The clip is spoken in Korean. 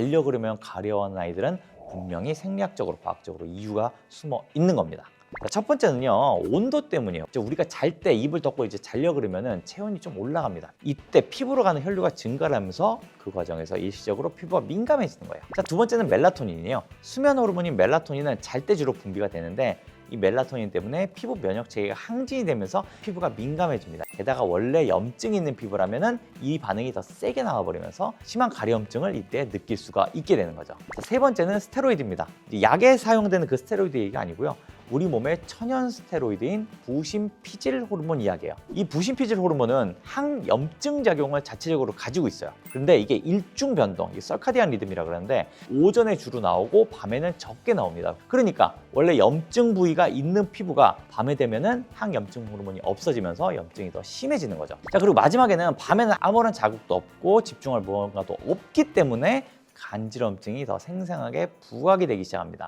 자려 그러면 가려워하는 아이들은 분명히 생리학적으로 과학적으로 이유가 숨어 있는 겁니다. 자, 첫 번째는요 온도 때문이에요. 우리가 잘 때 이불 덮고 이제 자려 그러면은 체온이 좀 올라갑니다. 이때 피부로 가는 혈류가 증가를 하면서 그 과정에서 일시적으로 피부가 민감해지는 거예요. 자, 두 번째는 멜라토닌이에요. 수면 호르몬인 멜라토닌은 잘 때 주로 분비가 되는데 이 멜라토닌 때문에 피부 면역 체계가 항진이 되면서 피부가 민감해집니다. 게다가 원래 염증이 있는 피부라면은 이 반응이 더 세게 나와버리면서 심한 가려움증을 이때 느낄 수가 있게 되는 거죠. 자, 세 번째는 스테로이드입니다. 약에 사용되는 그 스테로이드 얘기가 아니고요. 우리 몸의 천연 스테로이드인 부신피질 호르몬 이야기예요. 이 부신피질 호르몬은 항염증 작용을 자체적으로 가지고 있어요. 그런데 이게 일중 변동, 이 썰카디안 리듬이라 그러는데 오전에 주로 나오고 밤에는 적게 나옵니다. 그러니까 원래 염증 부위가 있는 피부가 밤에 되면은 항염증 호르몬이 없어지면서 염증이 더 심해지는 거죠. 자 그리고 마지막에는 밤에는 아무런 자극도 없고 집중할 무언가도 없기 때문에 간지럼증이 더 생생하게 부각이 되기 시작합니다.